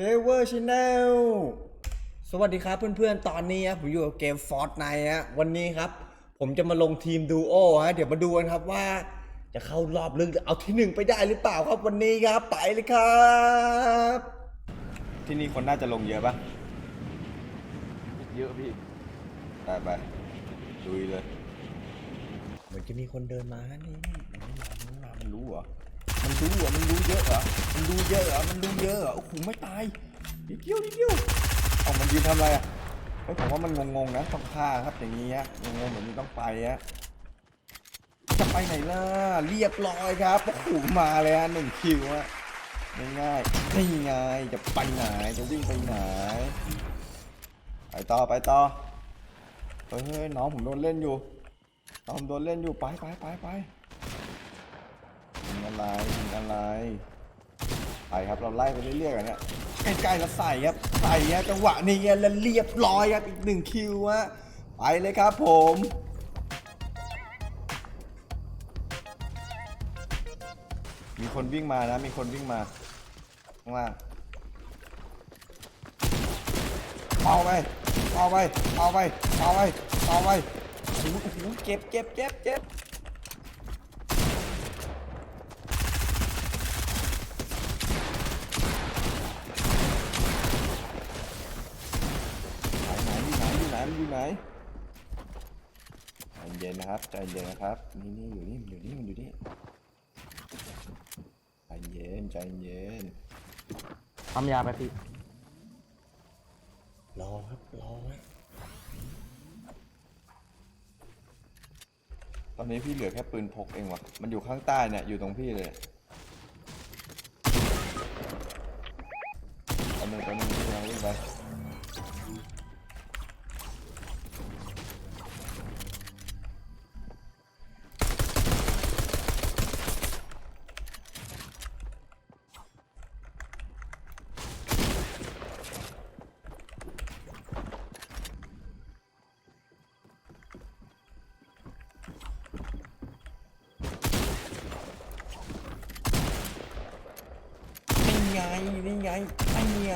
เพเวอร์ชแนลสวัสดีครับเพื่อนๆ ตอนนี้ครับผมอยู่กับเกม Fortnite ฮะวันนี้ครับ ผมจะมาลงทีมดูโอฮะเดี๋ยวมาดูกันครับว่า จะเข้ารอบลึกเอาที่หนึ่งไปได้หรือเปล่าครับวันนี้ครับ ไปเลยครับ ที่นี่คนน่าจะลงเยอะปะเยอะพี่ไปไปลุยเลย เหมือนจะมีคนเดินมานี่มันมามันมามันรู้เหรอ มันรู้เหรอมันรู้เยอะเหรอมันรู้เยอะเหรอมันรู้เยอะเหรอโอ้โหไม่ตายนิเดียวนิเดียวเอามันยืนทำอะไรอะเฮ้ยผมว่ามันงงๆนะต้องฆ่าครับอย่างนี้ฮะงงๆแบบนี้ต้องไปฮะจะไปไหนล่ะเรียบร้อยครับโอ้โหมาเลยฮะหนึ่งคิวฮะง่ายๆนี่ไงจะไปไหนจะวิ่งไปไหนไปต่อไปต่อเฮ้ยน้องผมโดนเล่นอยู่น้องผมโดนเล่นอยู่ไปไปไปไป อะไรยิงอะไรไปครับเราไล่ไปเรื่อยๆกันเนี่ยใกล้ๆแล้วใส่ครับใส่ครับจังหวะนี้แล้วเรียบร้อยครับอีกหนึ่งคิวฮะไปเลยครับผมมีคนวิ่งมานะ มีคนวิ่งมาข้างล่างเอาไป เอาไป เอาไป เอาไป เอาไปโอ้โหโอ้โหเจ็บเจ็บเจ็บเจ็บ ไหนไหนอยู่ไหนอยู่ไหนอยู่ไหน ใจเย็นนะครับใจเย็นนะครับ นี่นี่อยู่นี่มันอยู่นี่มันอยู่นี่ใจเย็นใจเย็นทำยาไปพี่รอครับรอไว้ตอนนี้พี่เหลือแค่ปืนพกเองว่ะ มันอยู่ข้างใต้เนี่ยอยู่ตรงพี่เลยตอนนึงตอนนึงพี่ยังวิ่งไป ไงนี่ไงนี่ไง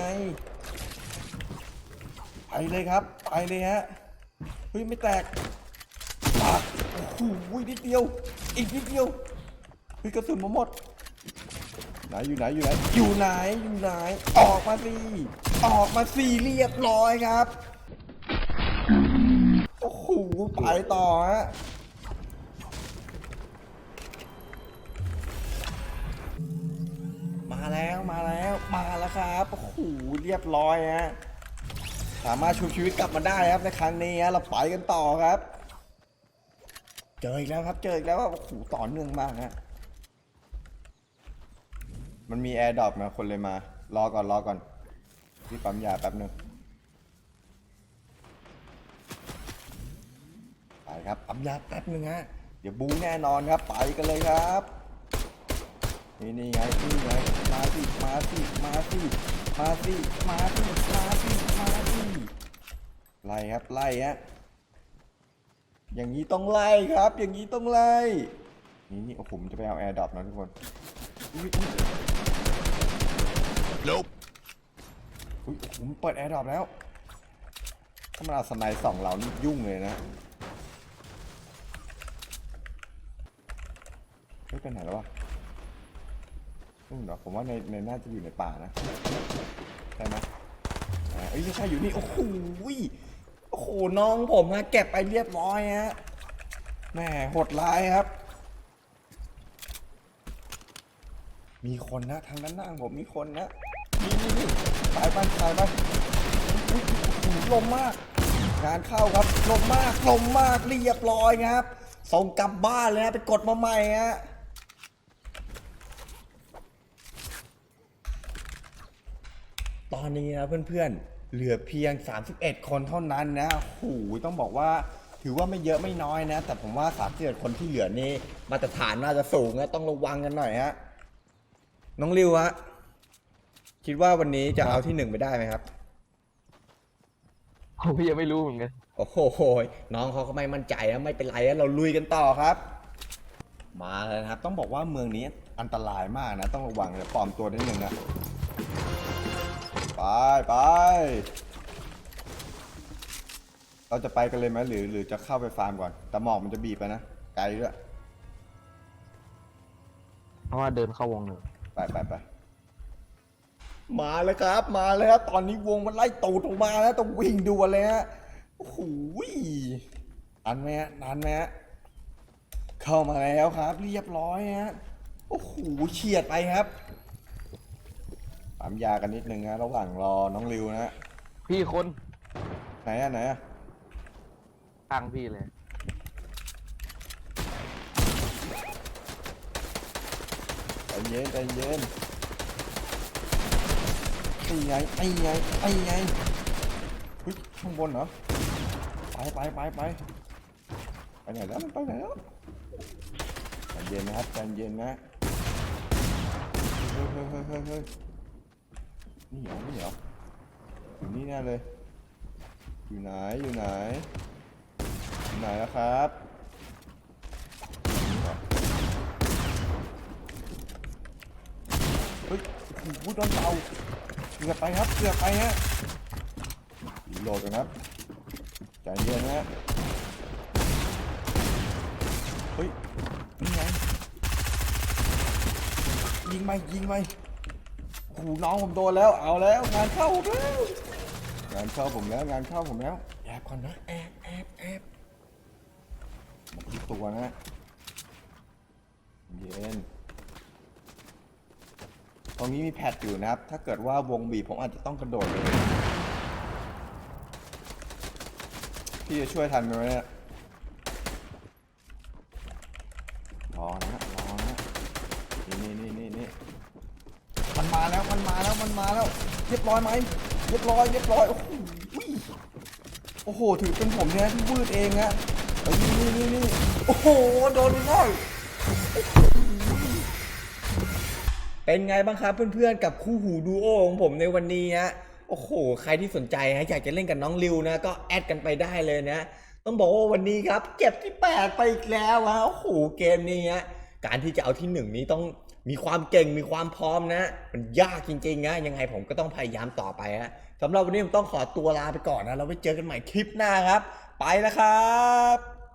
ไปเลยครับไปเลยฮะเฮ้ยไม่แตกปากโอ้โหนิดเดียว อีกนิดเดียวเฮ้ยกระสุนมาหมดไหนอยู่ไหนอยู่ไหนอยู่ไหนอยู่ไหนออกมาสิออกมาสิเรียบร้อยครับโอ้โหไปต่อฮะ มาแล้วมาแล้วมาแล้วครับโอ้โหเรียบร้อยฮะสามารถชูชีวิตกลับมาได้ครับในครั้งนี้ฮะเราไปกันต่อครับ เจออีกแล้วครับ เจออีกแล้วว่าโอ้โหต่อเนื่องมากฮะมันมีแอร์ดรอปมาคนเลยมา รอก่อนรอก่อนพี่ปั๊มยาแป๊บหนึ่งไปครับปั๊มยาแป๊บหนึ่งฮะเดี๋ยวบูแน่นอนครับ ไปกันเลยครับ นี่นี่ไงนี่ไงมาสิมาสิมาสิมาสิมาสิมาสิมาสิไล่ครับไล่ฮะอย่างนี้ต้องไล่ครับ อย่างนี้ต้องไล่นี่นี่โอ้ผมจะไปเอาแอร์ดรอปนะทุกคนอุ๊ยอุ๊ยผมเปิดแอร์ดรอปแล้วถ้ามันเอาสไนด์สองเรานี่ยุ่งเลยนะเฮ้ยไปไหนแล้ววะ อืมเดี๋ยวผมว่าในในน่าจะอยู่ในป่านะใช่ไหมอ่าเอ้ยไม่ใช่อยู่นี่ โอ้โหยโอ้โห น้องผมฮะเก็บไปเรียบร้อยฮะแหม่โหดร้ายครับ มีคนนะทางด้านหน้าผมมีคนนะนี่นี่นี่สายไปสายไปอุ๊ยโอ้โหลมมาก งานเข้าครับลมมากลมมากเรียบร้อยครับ ส่งกลับบ้านเลยฮะไปกดมาใหม่ฮะ อนนี้นะเพื่อนๆ เหลือเพียง 31 คนเท่านั้นนะโอ้โหต้องบอกว่าถือว่าไม่เยอะไม่น้อยนะ แต่ผมว่า31คนที่เหลือนี่มาตรฐานน่าจะสูงนะต้องระวังกันหน่อยฮะ น้องริวฮะ คิดว่าวันนี้จะเอาที่หนึ่งไปได้ไหมครับ ผมพี่ยังไม่รู้เหมือนกัน โอ้โห น้องเขาก็ไม่มั่นใจนะไม่เป็นไรนะเราลุยกันต่อครับ มาเลยนะครับ ต้องบอกว่าเมืองนี้อันตรายมากนะ ต้องระวังนะปลอมตัวนิดนึงนะ ไปไปไป เราจะไปกันเลยไหมหรือหรือจะเข้าไปฟาร์มก่อน แต่หมอกมันจะบีบไปนะ ไกลด้วย เพราะว่าเดินเข้าวงหนึ่งไปไปไป มาแล้วครับ มาแล้ว ตอนนี้วงมันไล่ตูดออกมาแล้วต้องวิ่งด่วนเลยฮะโอ้โหอันไหมฮะนานไหมฮะเข้ามาแล้วครับ เรียบร้อยฮะ โอ้โหเฉียดไปครับ ปั๊มยากันนิดนึงนะระหว่างรอน้องริวนะฮะพี่คนไหนอะไหนอะข้างพี่เลยใจเย็นใจเย็นไอ้ไงไอ้ไงไอ้ไงเฮ้ยข้างบนเหรอไปไปไปไปไปไหนแล้วมันไปไหนแล้วใจเย็นนะครับใจเย็นนะเฮ้ยเฮ้ยเฮ้ยเฮ้ยเฮ้ย นี่เหรอนี่เหรออยู่นี่แน่เลย อยู่ไหน อยู่ไหน อยู่ไหนแล้วครับเฮ้ยโอ้โหโดนเตาเกือบไปครับเกือบไปฮะโหลดกันครับใจเย็นนะเฮ้ยนี่ไงยิงไปยิงไป โอ้น้องผมโดนแล้วเอาแล้ว งานเข้าผมแล้วงานเข้าผมแล้วงานเข้าผมแล้วแอบก่อนนะแอบแอบแอบดูตัวนะเย็นตรงนี้มีแพดอยู่นะครับ ถ้าเกิดว่าวงบีผมอาจจะต้องกระโดดเลยพี่จะช่วยทันไหมเนี่ยรอนะรอนะนี่นี่นี่นี่ มันมาแล้วมันมาแล้วมันมาแล้วเรียบร้อยไหมเรียบร้อยเรียบร้อยโอ้โหโอ้โหถือเป็นผมเนี่ยที่วืดเองอะเอ้ยนี่นี่นี่โอ้โหโดนง่อยเป็นไงบ้างครับเพื่อนๆกับคู่หูดูโอของผมในวันนี้ฮะโอ้โห ใครที่สนใจฮะอยากจะเล่นกับน้องริวนะก็แอดกันไปได้เลยนะต้องบอกว่าวันนี้ครับ เก็บที่แปดไปอีกแล้วฮะโอ้โหเกมนี้ฮะการที่จะเอาที่หนึ่งนี้ต้อง มีความเก่งมีความพร้อมนะ มันยากจริงๆนะยังไงผมก็ต้องพยายามต่อไปฮะสำหรับวันนี้ผมต้องขอตัวลาไปก่อนนะเราไว้เจอกันใหม่คลิปหน้าครับ ไปแล้วครับ